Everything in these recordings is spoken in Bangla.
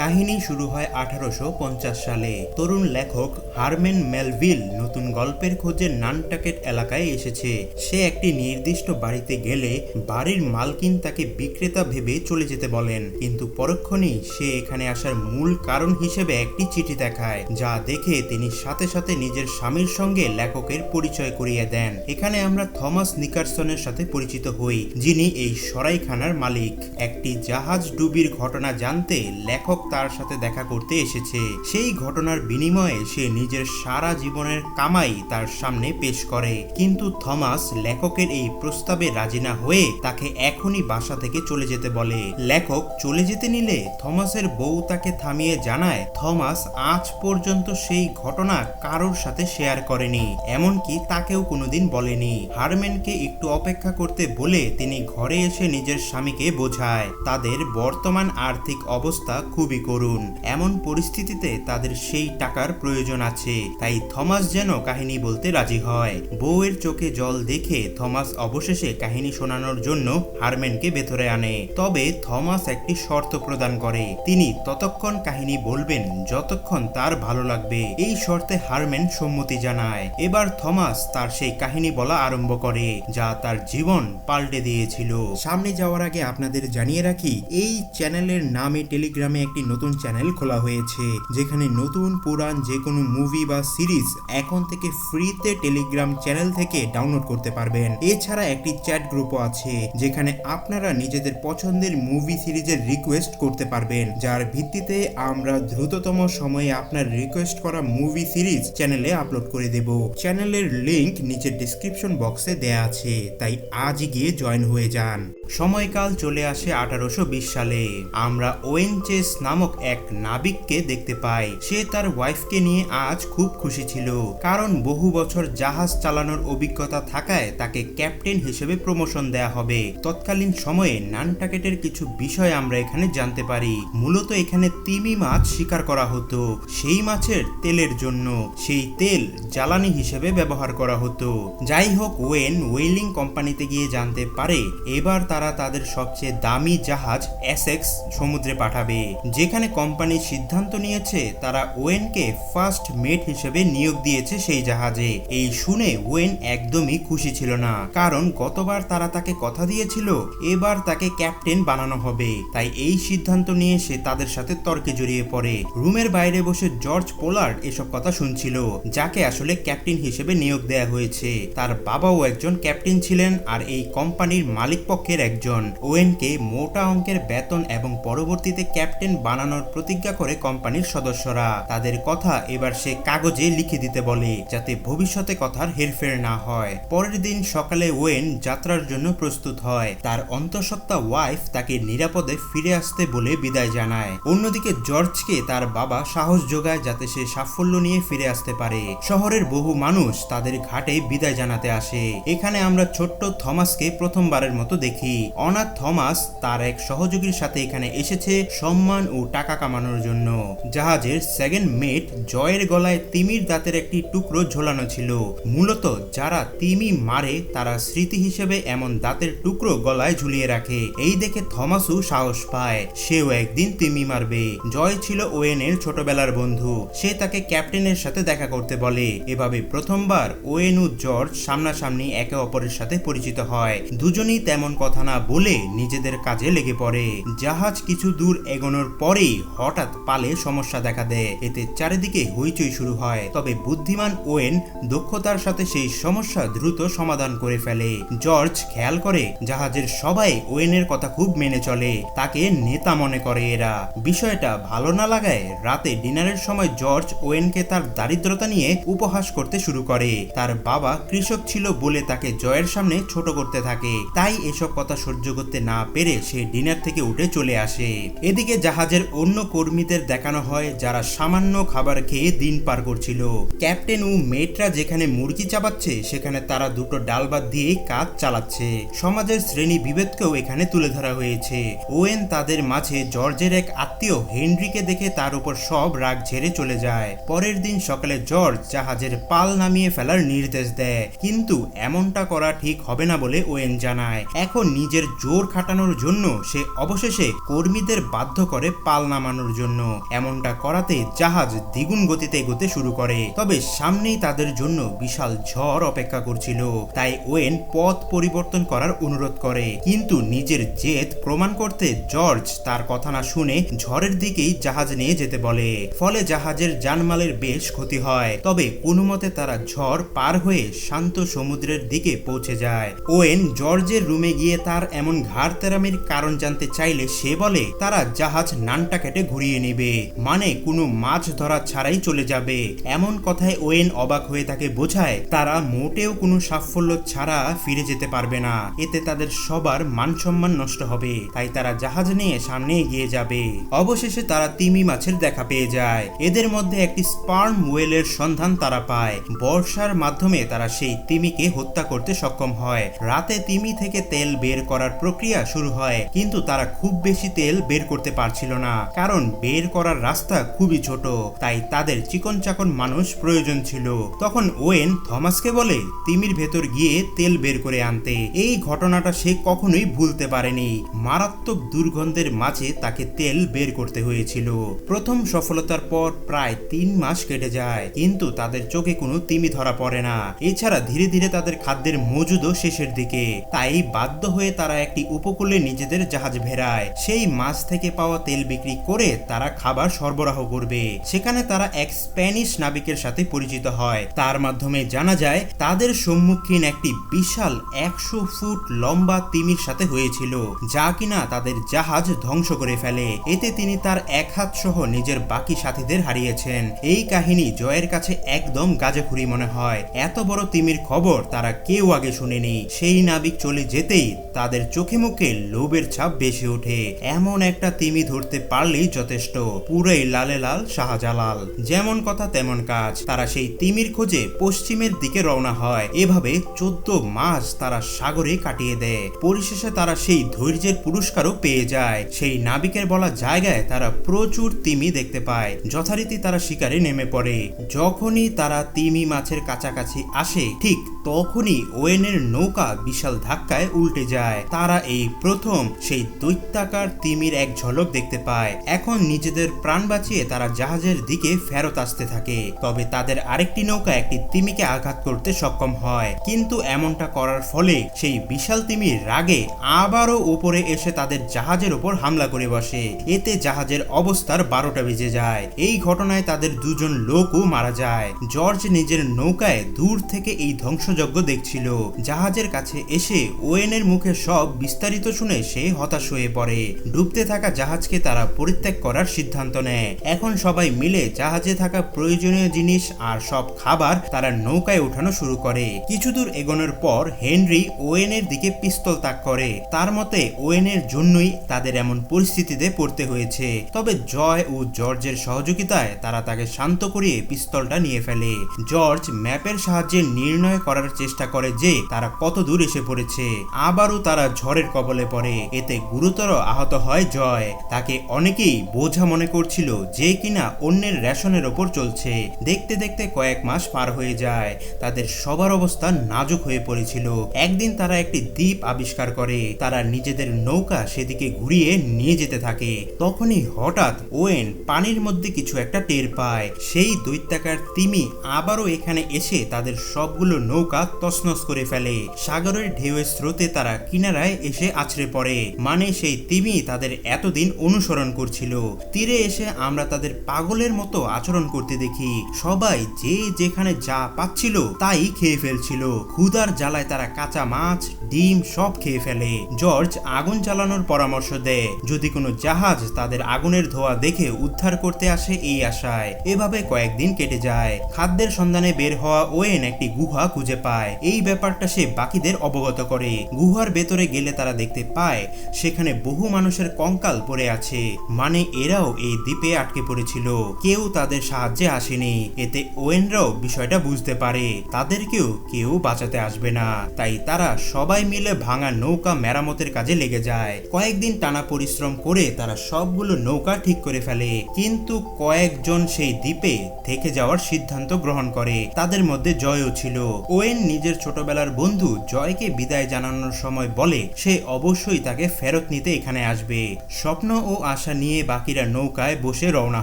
কাহিনী শুরু হয় আঠারোশো পঞ্চাশ সালে। তরুণ লেখক হারমেন মেলভিল নতুন গল্পের খোঁজে নানটাকেট এলাকায় এসেছে। সে একটি নির্দিষ্ট বাড়িতে গেলে বাড়ির মালকিন তাকে বিক্রেতা ভেবে চলে যেতে বলেন। কিন্তু পরক্ষণেই সে এখানে আসার মূল কারণ হিসেবে একটি চিঠি দেখায়, যা দেখে তিনি সাথে সাথে নিজের স্বামীর সঙ্গে লেখকের পরিচয় করিয়ে দেন। এখানে আমরা থমাস নিকারসনের সাথে পরিচিত হই, যিনি এই সরাইখানার মালিক। একটি জাহাজ ডুবির ঘটনা জানতে লেখক তার সাথে দেখা করতে এসেছে। সেই ঘটনার বিনিময়ে সে নিজের সারা জীবনের কামাই তার সামনে পেশ করে। কিন্তু থমাস লেখকের এই প্রস্তাবে রাজি না হয়ে তাকে এখনই বাসা থেকে চলে যেতে বলে। লেখক চলে যেতে নিলে থমাসের বউ তাকে থামিয়ে জানায়, থমাস, আজ পর্যন্ত সেই ঘটনা কারোর সাথে শেয়ার করেনি। এমনকি তাকেও কোনোদিন বলেনি। হারম্যানকে একটু অপেক্ষা করতে বলে তিনি ঘরে এসে নিজের স্বামীকে বোঝায়। তাদের বর্তমান আর্থিক অবস্থা খুবই করুণ এমন পরিস্থিতিতে তাদের সেই টাকার প্রয়োজন আছে। তাই থমাস যেন কাহিনী বলতে রাজি হয়। বউয়ের চোখে জল দেখে থমাস অবশেষে কাহিনী শোনানোর জন্য হারম্যানকে ভেতরে আনে। তবে থমাস একটি শর্ত প্রদান করে। তিনি ততক্ষণ কাহিনী বলবেন যতক্ষণ তার ভালো লাগবে। এই শর্তে হারম্যান সম্মতি জানায়। এবার থমাস তার সেই কাহিনী বলা আরম্ভ করে, যা তার জীবন পাল্টে দিয়েছিল। সামনে যাওয়ার আগে আপনাদের জানিয়ে রাখি, এই চ্যানেলের নামে টেলিগ্রামে একটি নতুন চ্যানেল খোলা হয়েছে, যেখানে নতুন পুরান যে কোনো মুভি বা সিরিজ এখন থেকে ফ্রিতে টেলিগ্রাম চ্যানেল থেকে ডাউনলোড করতে পারবেন। এছাড়া একটি চ্যাট গ্রুপও আছে, যেখানে আপনারা নিজেদের পছন্দের মুভি সিরিজের রিকোয়েস্ট করতে পারবেন। যার ভিত্তিতে আমরা দ্রুততম সময়ে আপনার রিকোয়েস্ট করা মুভি সিরিজ চ্যানেলে আপলোড করে দেব। চ্যানেলের লিংক নিচে ডিসক্রিপশন বক্সে দেয়া আছে, তাই আজই গিয়ে জয়েন হয়ে যান। সময়কাল চলে আসে আঠারোশো বিশ সালে। আমরা ওয়েন চেস নামক এক নাবিককে দেখতে পাই সে তার ওয়াইফকে নিয়ে আজ খুব খুশি ছিল। কারণ বহু বছর জাহাজ চালানোর অভিজ্ঞতা থাকায় তাকে ক্যাপ্টেন হিসেবে প্রমোশন দেয়া হবে। তৎকালীন সময়ে নানটাকেটের কিছু বিষয় আমরা এখানে জানতে পারি। মূলত এখানে তিমি মাছ শিকার করা হতো, সেই মাছের তেলের জন্য। সেই তেল জ্বালানি হিসেবে ব্যবহার করা হতো। যাই হোক, ওয়েন ওয়েলিং কোম্পানিতে গিয়ে জানতে পারে, এবার তারা তাদের সবচেয়ে দামি জাহাজ এসেক্স সমুদ্রে পাঠাবে যেখানে কোম্পানি সিদ্ধান্ত নিয়েছে, তারা ওয়েনকে ফার্স্ট মেট হিসেবে নিয়োগ দিয়েছে সেই জাহাজে। এই শুনে ওয়েন একদমই খুশি ছিল না, কারণ গতবার তারা তাকে কথা দিয়েছিল, এবার তাকে ক্যাপ্টেন বানানো হবে। তাই এই সিদ্ধান্ত নিয়ে সে তাদের সাথে তর্কে জড়িয়ে পড়ে। রুমের বাইরে বসে জর্জ পোলার্ড এসব কথা শুনছিল, যাকে আসলে ক্যাপ্টেন হিসেবে নিয়োগ দেয়া হয়েছে। তার বাবাও একজন ক্যাপ্টেন ছিলেন, আর এই কোম্পানির মালিক পক্ষের একজন। ওয়েনকে মোটা অঙ্কের বেতন এবং পরবর্তীতে ক্যাপ্টেন বানানোর প্রতিজ্ঞা করে কোম্পানির সদস্যরা। তাদের কথা এবার সে কাগজে লিখে দিতে বলে, যাতে ভবিষ্যতে কথার হেরফের না হয়। পরের দিন সকালে ওয়েন যাত্রার জন্য প্রস্তুত হয়। তার অন্তঃসত্ত্বা ওয়াইফ তাকে নিরাপদে ফিরে আসতে বলে বিদায় জানায়। অন্যদিকে জর্জকে তার বাবা সাহস যোগায় যাতে সে সাফল্য নিয়ে ফিরে আসতে পারে। শহরের বহু মানুষ তাদের ঘাটে বিদায় জানাতে আসে। এখানে আমরা ছোট্ট থমাসকে প্রথমবারের মতো দেখি। অনাথ থমাস তার এক সহযোগীর সাথে এখানে এসেছে। সম্মান ও টাকা কামানোর জন্য। জাহাজের সেকেন্ড মেট জয়ের গলায় তিমির দাঁতের একটি টুকরো ঝোলানো ছিল। মূলত যারা তিমি মারে, তারা স্মৃতি হিসেবে এমন দাঁতের টুকরো গলায় ঝুলিয়ে রাখে। এই দেখে থমাসও সাহস পায়। সেও একদিন তিমি মারবে। জয় ছিল ওয়েনের ছোটবেলার বন্ধু। সে তাকে ক্যাপ্টেনের সাথে দেখা করতে বলে। এভাবে প্রথমবার ওয়েন ও জর্জ সামনাসামনি একে অপরের সাথে পরিচিত হয়। দুজনেই তেমন কথা না বলে নিজেদের কাজে লেগে পড়ে। জাহাজ কিছু দূর এগোনোর পরেই হঠাৎ পালে সমস্যা দেখা দেয়। এতে চারিদিকে হইচই শুরু হয়। তবে বুদ্ধিমান ওয়েন দক্ষতার সাথে সেই সমস্যা দ্রুত সমাধান করে ফেলে। জর্জ খেয়াল করে, জাহাজের সবাই ওয়েনের কথা খুব মেনে চলে। তাকে নেতা মনে করে এরা। বিষয়টা ভালো না লাগায় রাতে ডিনারের সময় জর্জ ওয়েনকে তার দারিদ্রতা নিয়ে উপহাস করতে শুরু করে। তার বাবা কৃষক ছিল বলে তাকে জয়ের সামনে ছোট করতে থাকে। তাই এসব কথা সহ্য করতে না পেরে সে ডিনার থেকে উঠে চলে আসে। এদিকে জাহাজের অন্য কর্মীদের দেখানো হয় যারা সামান্য খাবার খেয়ে দিন পার করছিল। ক্যাপ্টেন ও মেটরা যেখানে মুরগি চাবাচ্ছে সেখানে তারা দুটো ডাল বাদ দিয়ে কাজ চালাচ্ছে। সমাজের শ্রেণি বিভেদকেও এখানে তুলে ধরা হয়েছে। ওয়েন তাদের মাঝে জর্জের এক আত্মীয় হেনরিকে দেখে তার উপর সব রাগ ঝেড়ে চলে যায়। পরের দিন সকালে জর্জ জাহাজের পাল নামিয়ে ফেলার নির্দেশ দেয়। কিন্তু এমনটা করা ঠিক হবে না বলে ওয়েন জানায়। এখন নিজের জোর খাটানোর জন্য সে অবশেষে কর্মীদের বাধ্য করে পাল নামানোর জন্য। এমনটা করাতে জাহাজ দ্বিগুণ গতিতে এগোতে শুরু করে। তবে সামনেই তাদের জন্য বিশাল ঝড় অপেক্ষা করছিল। তাই ওয়েন পথ পরিবর্তন করার অনুরোধ করে। কিন্তু নিজের জেদ প্রমাণ করতে জর্জ তার কথা না শুনে ঝড়ের দিকেই জাহাজ নিয়ে যেতে বলে। ফলে জাহাজের জানমালের বেশ ক্ষতি হয়। তবে কোনো মতে তারা ঝড় পার হয়ে শান্ত সমুদ্রের দিকে পৌঁছে যায়। ওয়েন জর্জের রুমে গিয়ে তার এমন ঘাড় তেরামির কারণ জানতে চাইলে সে বলে, তারা জাহাজ নানটা কেটে ঘুরিয়ে নেবে। মানে কোনো মাছ ধরা ছাড়াই চলে যাবে। এমন কথায় ওয়েন অবাক হয়ে তাকে বোঝায়, তারা মোটেও কোনো সাফল্য ছাড়া ফিরে যেতে পারবে না। এতে তাদের সবার মান সম্মান নষ্ট হবে। তাই তারা জাহাজ নিয়ে সামনে এগিয়ে যাবে। অবশেষে তারা তিমি মাছের দেখা পেয়ে যায়। এদের মধ্যে একটি স্পার্ম ওয়েলের সন্ধান তারা পায়। বর্ষার মাধ্যমে তারা সেই তিমিকে হত্যা করতে সক্ষম হয়। রাতে তিমি থেকে তেল বের করার প্রক্রিয়া শুরু হয়, কিন্তু তারা খুব বেশি তেল বের করতে পারছিল না। কারণ বের করার রাস্তা খুবই ছোট, তাই তাদের চিকন চাকন মানুষ প্রয়োজন ছিল। তখন ওয়েন থমাসকে বলে, তিমির ভেতর গিয়ে তেল বের করে আনতে। এই ঘটনাটা সে কখনোই ভুলতে পারেনি। মারাত্মক দুর্গন্ধের মাঝে তাকে তেল বের করতে হয়েছিল। প্রথম সফলতার পর প্রায় তিন মাস কেটে যায়, কিন্তু তাদের চোখে কোনো তিমি ধরা পড়ে না। এছাড়া ধীরে ধীরে তাদের খাদ্যের মজুদও শেষের দিকে। তাই বাধ্য হয়ে তারা একটি উপকূলে নিজেদের জাহাজ ভেড়ায়। সেই মাছ থেকে পাওয়া তেল বিক্রি করে তারা খাবার সরবরাহ করবে। সেখানে তারা এক স্প্যানিশ নাবিকের সাথে পরিচিত হয়। তার মাধ্যমে জানা যায়, তাদের সম্মুখীন একটি বিশাল একশো ফুট লম্বা তিমির সাথে হয়েছিল, যা কিনা তাদের জাহাজ ধ্বংস করে ফেলে। এতে তিনি তার এক হাত সহ নিজের বাকি সাথীদের হারিয়েছেন। এই কাহিনী জয়ের কাছে একদম গাজেখুরি মনে হয়। এত বড় তিমির খবর তারা কেউ আগে শুনেনি। সেই নাবিক চলে যেতেই তাদের চোখে মুখে লোভের ছাপ বেশি ওঠে। এমন একটা তিমি ধরতে পারলেই যথেষ্ট। পুরাই লালে লাল শাহজালাল। যেমন কথা তেমন কাজ। তারা সেই তিমির খোঁজে পশ্চিমের দিকে রওনা হয়। এভাবে চোদ্দ মাস তারা সাগরে কাটিয়ে দেয়। পরিশেষে তারা সেই ধৈর্যের পুরস্কারও পেয়ে যায়। সেই নাবিকের বলা জায়গায় তারা প্রচুর তিমি দেখতে পায়। যথারীতি তারা শিকারে নেমে পড়ে। যখনই তারা তিমি মাছের কাছাকাছি আসে, ঠিক তখনই ওয়েনের নৌকা বিশাল ধাক্কায় উল্টে যায়। তারা এই প্রথম সেই দৈত্যাকার তিমির এক ঝলক দেখতে পায়। এখন নিজেদের প্রাণ বাঁচিয়ে তারা জাহাজের দিকে ফেরত আসতে থাকে। তবে তাদের আরেকটি নৌকা একটি তিমিকে আঘাত করতে সক্ষম হয়। কিন্তু এমনটা করার ফলে সেই বিশাল তিমির রাগে আবারও উপরে এসে তাদের জাহাজের ওপর হামলা করে বসে। এতে জাহাজের অবস্থার বারোটা বেজে যায়। এই ঘটনায় তাদের দুজন লোকও মারা যায়। জর্জ নিজের নৌকায় দূর থেকে এই ধ্বংসযজ্ঞ দেখছিল। জাহাজের কাছে এসে ওয়েনের মুখে সব বিস্তারিত শুনে সে হতাশ হয়ে পড়ে। ডুবতে থাকা জাহাজকে তারা পরিত্যাগ করার সিদ্ধান্ত নেয়। এখন সবাই মিলে জাহাজে থাকা প্রয়োজনীয় জিনিস আর সব খাবার তারা নৌকায় ওঠানো শুরু করে। কিছু দূর এগোনোর পর হেনরি ওয়েনের দিকে পিস্তল তাক করে। তার মতে, ওয়েনের জন্যই তাদের এমন পরিস্থিতিতে পড়তে হয়েছে। তবে জয় ও জর্জের সহযোগিতায় তারা তাকে শান্ত করিয়ে পিস্তলটা নিয়ে ফেলে। জর্জ ম্যাপের সাহায্যে নির্ণয় করার চেষ্টা করে যে তারা কত দূর এসে পড়েছে। আবারও তারা ঝড়ের কবলে পড়ে। এতে গুরুতর আহত হয় জয়। তাকে অনেকেই বোঝা মনে করছিল যে কিনা অন্যের রেশনের ওপর চলছে। দেখতে দেখতে কয়েক মাস পার হয়ে যায়। তাদের সবার অবস্থা নাজুক হয়ে পড়েছিল। একদিন তারা একটি দ্বীপ আবিষ্কার করে। তারা নিজেদের নৌকা সেদিকে ঘুরিয়ে নিয়ে যেতে থাকে। তখনই হঠাৎ ওয়েন পানির মধ্যে কিছু একটা টের পায়। সেই দৈত্যাকার তিমি আবারও এখানে এসে তাদের সবগুলো নৌকা তছনছ করে ফেলে। সাগরের ঢেউয়ের স্রোতে তারা কিনারায় এসে আছড়ে পড়ে। মানে সেই তিমি তাদের এতদিন অনুসরণ করছিল। তীরে এসে আমরা তাদের পাগলের মতো আচরণ করতে দেখি। সবাই যে যেখানে যা পাচ্ছিল তাই খেয়ে ফেলছিল। ক্ষুধার জ্বালায় তারা কাঁচা মাছ, ডিম সব খেয়ে ফেলে। জর্জ আগুন জ্বালানোর পরামর্শ দেয়, যদি কোনো জাহাজ তাদের আগুনের ধোয়া দেখে উদ্ধার করতে আসে এই আশায়, এভাবে কয়েকদিন কেটে যায়। খাদ্যের সন্ধানে বের হওয়া ওয়েন একটি গুহা খুঁজে পায়। এই ব্যাপারটা সে বাকিদের অবগত করে। গুহার ভেতরে গেলে তারা দেখতে পায়, সেখানে বহু মানুষের কঙ্কাল পড়ে আছে। মানে এরাও এই দ্বীপে আটকে পড়েছিল। কেউ তাদের সাহায্যে আসেনি। এতে ওয়েনরাও বিষয়টা বুঝতে পারে। তাদেরকেও কেউ বাঁচাতে আসবে না। তাই তারা সবাই মিলে ভাঙা নৌকা মেরামতের কাজে লেগে যায়। কয়েকদিন টানা পরিশ্রম করে তারা সবগুলো নৌকা ঠিক করে ফেলে। কিন্তু কয়েকজন সেই দ্বীপে থেকে যাওয়ার সিদ্ধান্ত গ্রহণ করে। তাদের মধ্যে জয়ও ছিল। ওয়েন নিজের ছোটবেলার বন্ধু জয়কে বিদায় জানানোর সময় বলে, সে অবশ্যই তাকে ফেরত নিতে এখানে আসবে। স্বপ্ন ও আশা আশা নিয়ে বাকিরা নৌকায় বসে রওনা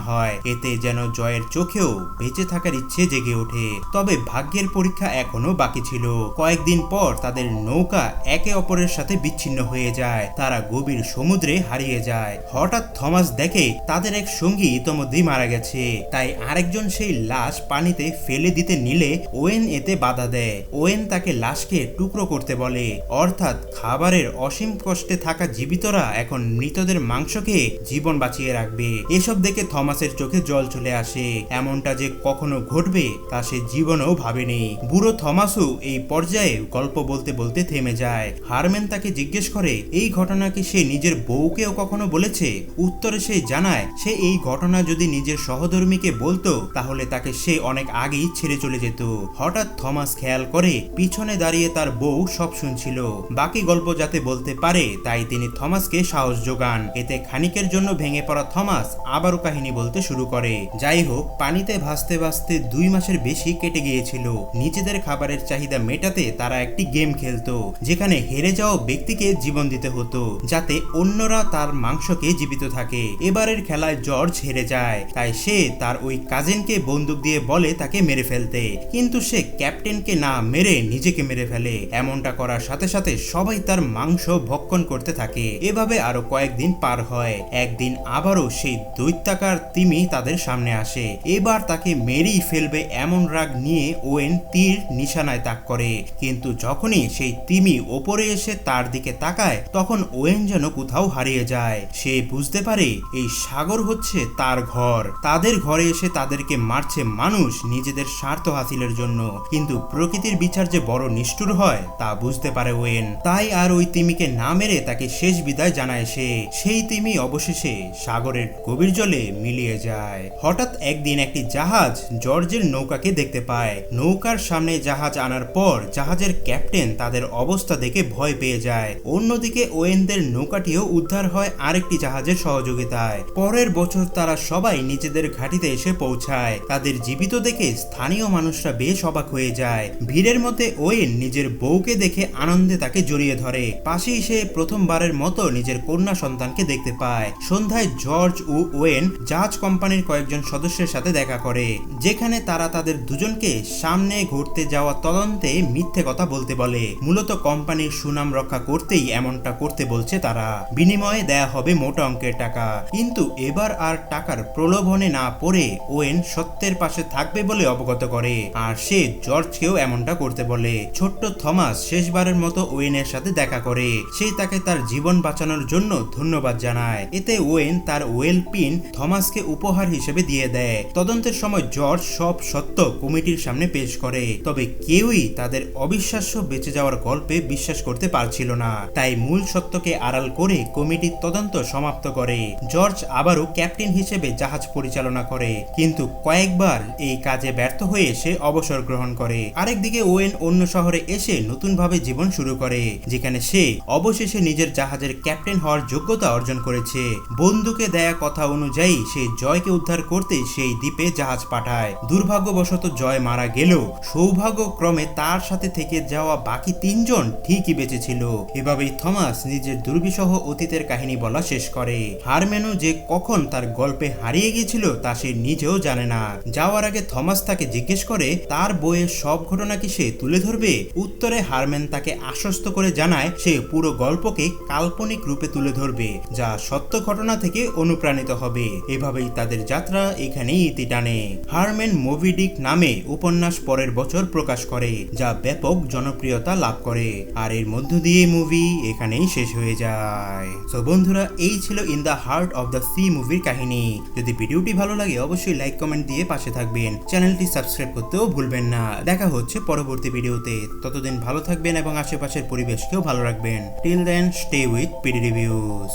হয়। এতে যেন জয়ের চোখেও বেঁচে থাকার ইচ্ছে জেগে ওঠে। তবে ভাগ্যের পরীক্ষা এখনও বাকি ছিল। কয়েকদিন পর তাদের নৌকা একে অপরের সাথে বিচ্ছিন্ন হয়ে যায়। তারা গভীর সমুদ্রে হারিয়ে যায়। হঠাৎ থমাস দেখে তাদের এক সঙ্গী ইতোমধ্যেই মারা গেছে। তাই আরেকজন সেই লাশ পানিতে ফেলে দিতে নিলে ওয়েন এতে বাধা দেয়। ওয়েন তাকে লাশকে টুকরো করতে বলে। অর্থাৎ খাবারের অসীম কষ্টে থাকা জীবিতরা এখন মৃতদের মাংসকে জীবন বাঁচিয়ে রাখবে। এসব দেখে থমাসের চোখে জল চলে আসে। এমনটা যে কখনো ঘটবে, তা সে জীবনেও ভাবেনি। বুড়ো থমাসও এই পর্যায়ে গল্প বলতে বলতে থেমে যায়। হারম্যান তাকে জিজ্ঞেস করে, এই ঘটনা কি সে নিজের বউকেও কখনো বলেছে? উত্তরে সে জানায়, সে এই ঘটনা যদি নিজের সহধর্মীকে বলতো, তাহলে তাকে সে অনেক আগেই ছেড়ে চলে যেত। হঠাৎ থমাস খেয়াল করে, পিছনে দাঁড়িয়ে তার বউ সব শুনছিল। বাকি গল্প যাতে বলতে পারে, তাই তিনি থমাসকে সাহস যোগান। এতে খানিকের জন্য ভেঙে পড়া থমাস আবারও কাহিনী বলতে শুরু করে। যাই হোক পানিতে ভাসতে ভাসতে দুই মাসের বেশি কেটে গিয়েছিল। নিজেদের খাবারের চাহিদা মেটাতে তারা একটি গেম খেলতো, যেখানে হেরে যাওয়া ব্যক্তিকে জীবন দিতে হতো, যাতে অন্যরা তার মাংসকে জীবিত থাকে। এবারের খেলায় জর্জ হেরে যায়, তাই সে তার ওই কাজিনকে বন্দুক দিয়ে বলে তাকে মেরে ফেলতে। কিন্তু সে ক্যাপ্টেনকে না মেরে নিজেকে মেরে ফেলে। এমনটা করার সাথে সাথে সবাই তার মাংস ভক্ষণ করতে থাকে। এভাবে আরও কয়েকদিন পার হয়। একদিন আবারও সেই দৈত্যাকার তিমি তাদের সামনে আসে। এবার তাকে মেরেই ফেলবে এমন রাগ নিয়ে ওয়েন তীর নিশানায় তাক করে। কিন্তু যখনই সেই তিমি ওপরে এসে তার দিকে তাকায়, তখন ওয়েন যেন কোথাও হারিয়ে যায়। সে বুঝতে পারে এই সাগর হচ্ছে তার ঘর। তাদের ঘরে এসে তাদেরকে মারছে মানুষ নিজেদের স্বার্থ হাসিলের জন্য। কিন্তু প্রকৃতির বিচার যে বড় নিষ্ঠুর হয়, তা বুঝতে পারে ওয়েন। তাই আর ওই তিমিকে না মেরে তাকে শেষ বিদায় জানায় সে। সেই তিমি অবশেষে সাগরের গভীর জলে মিলিয়ে যায়। হঠাৎ একদিন একটি জাহাজ জর্জের নৌকাকে দেখতে পায়। নৌকার সামনে জাহাজ আনার পর জাহাজের ক্যাপ্টেন তাদের অবস্থা দেখে ভয় পেয়ে যায়। অন্যদিকে ওয়েনদের নৌকাটিও উদ্ধার হয় আরেকটি জাহাজের সহযোগিতায়। পরের বছর তারা সবাই নিজেদের ঘাটিতে এসে পৌঁছায়। তাদের জীবিত দেখে স্থানীয় মানুষরা বেশ অবাক হয়ে যায়। ভিড়ের মধ্যে ওয়েন নিজের বউকে দেখে আনন্দে তাকে জড়িয়ে ধরে। পাশেই সে প্রথমবারের মতো নিজের কন্যা সন্তানকে দেখতে পায়। সন্ধ্যায় জর্জ ও ওয়েন জাহাজ কোম্পানির কয়েকজন সদস্যের সাথে দেখা করে, যেখানে তারা তাদের দুজনকে সামনে ঘুরতে যাওয়া তদন্তে মিথ্যে কথা বলতে বলে। মূলত কোম্পানির সুনাম রক্ষা করতেই এমনটা করতে বলছে তারা। বিনিময়ে দেয়া হবে মোটা অঙ্কের টাকা। কিন্তু এবার আর টাকার প্রলোভনে না পড়ে ওয়েন সত্যের পাশে থাকবে বলে অবগত করে, আর সে জর্জকেও এমনটা করতে বলে। ছোট্ট থমাস শেষবারের মতো ওয়েনের সাথে দেখা করে, সে তাকে তার জীবন বাঁচানোর জন্য ধন্যবাদ জানায়। এতে ওয়েন তার ওয়েল পিন থমাসকে উপহার হিসেবে দিয়ে দেয়। তদন্তের সময় জর্জ সব সত্য কমিটির সামনে পেশ করে। তবে কেউই তাদের অবিশ্বাস্য বেঁচে যাওয়ার গল্পে বিশ্বাস করতে পারছিল না। তাই মূল সত্যকে আড়াল করে কমিটির তদন্ত সমাপ্ত করে। জর্জ আবারও ক্যাপ্টেন হিসেবে জাহাজ পরিচালনা করে। কিন্তু কয়েকবার এই কাজে ব্যর্থ হয়ে সে অবসর গ্রহণ করে। আরেকদিকে ওয়েন অন্য শহরে এসে নতুনভাবে জীবন শুরু করে, যেখানে সে অবশেষে নিজের জাহাজের ক্যাপ্টেন হওয়ার যোগ্যতা অর্জন করেছে। বন্ধুকে দেয়া কথা অনুযায়ী সে জয়কে উদ্ধার করতে সেই দ্বীপে জাহাজ পাঠায়। দুর্ভাগ্যবশত জয় মারা গেলেও সৌভাগ্যক্রমে তার সাথে থেকে যাওয়া বাকি তিনজন ঠিকই বেঁচে ছিল। এভাবেই থমাস নিজের দুর্বিষহ অতীতের কাহিনী বলা শেষ করে। হারমেনু যে কখন তার গল্পে হারিয়ে গিয়েছিল তা সে নিজেও জানে না। যাওয়ার আগে থমাস তাকে জিজ্ঞেস করে, তার বইয়ের সব ঘটনা কি সে তুলে ধরবে? উত্তরে হারমেন তাকে আশ্বস্ত করে জানায়, সে পুরো গল্পকে কাল্পনিক রূপে তুলে ধরবে, যা সত্য ঘটনা থেকে অনুপ্রাণিত হবে। এভাবেই তাদের যাত্রা এখানেই ইতি টানে। হারমেন মুভিডিক নামে উপন্যাস পরের বছর প্রকাশ করে, যা ব্যাপক জনপ্রিয়তা লাভ করে। আর এর মধ্য দিয়ে মুভি এখানেই শেষ হয়ে যায়। তো বন্ধুরা, এই ছিল in the heart of the sea মুভির কাহিনী। যদি ভিডিওটি ভালো লাগে, অবশ্যই লাইক কমেন্ট দিয়ে পাশে থাকবেন। চ্যানেলটি সাবস্ক্রাইব করতেও ভুলবেন না। দেখা হচ্ছে পরবর্তী ভিডিওতে। ততদিন ভালো থাকবেন এবং আশেপাশের পরিবেশকেও ভালো রাখবেন। Till then stay with PD reviews